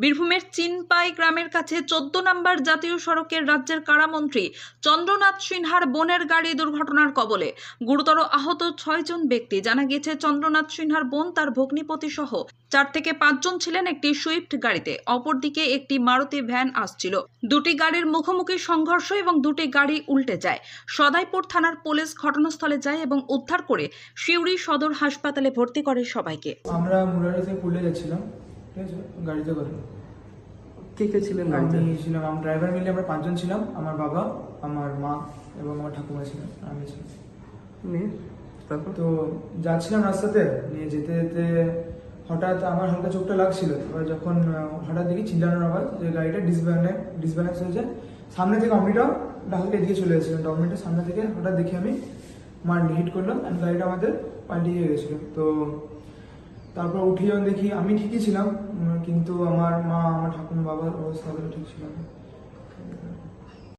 বীরভূমের চিনপাই গ্রামের কাছে চোদ্দ নম্বর জাতীয় সড়কের রাজ্যের কারামন্ত্রী চন্দ্রনাথ সিনহার বোনের গাড়ি দুর্ঘটনার কবলে। গুরুতর আহত ছয়জন ব্যক্তি, জানা গিয়েছে চন্দ্রনাথ সিনহার বোন, তার ভগ্নিপতি সহ চার থেকে পাঁচজন ছিলেন একটি সুইফট গাড়িতে। অপরদিকে একটি মারুতি ভ্যান আসছিল। দুটি গাড়ির মুখোমুখি সংঘর্ষ এবং দুটি গাড়ি উল্টে যায়। সদাইপুর থানার পুলিশ ঘটনাস্থলে যায় এবং উদ্ধার করে সিউড়ি সদর হাসপাতালে ভর্তি করে সবাইকে। আমরা মুরারি থেকে পুলে যাচ্ছিলাম ঠিক আছে? গাড়িতে করে। কে কে ছিলেন গাড়িতে? আমি ছিলাম আমার ড্রাইভার মিলে আমরা পাঁচজন ছিলাম আমার বাবা আমার মা এবং আমার ঠাকুমা ছিলেন আমি ছিলাম। নিয়ে তারপর? তো যাচ্ছিলাম রাস্তাতে নিয়ে যেতে যেতে হঠাৎ আমার হালকা চোখটা লাগছিল। এবার যখন হঠাৎ দেখি চিল্লানোর আওয়াজ যে গাড়িটা ডিসব্যালেন্স ডিসব্যালেন্স হয়েছে সামনে থেকে অমিটাও ডাকলে এদিকে চলে এসেছিলাম ডমিটা সামনে থেকে হঠাৎ দেখি আমি মার হিট করলাম গাড়িটা আমাদের পাল্টিয়ে গেছিল। তো তারপর উঠে যখন দেখি আমি ঠিকই ছিলাম কিন্তু আমার মা, আমার ঠাকুমা বাবার অবস্থা ঠিক ছিল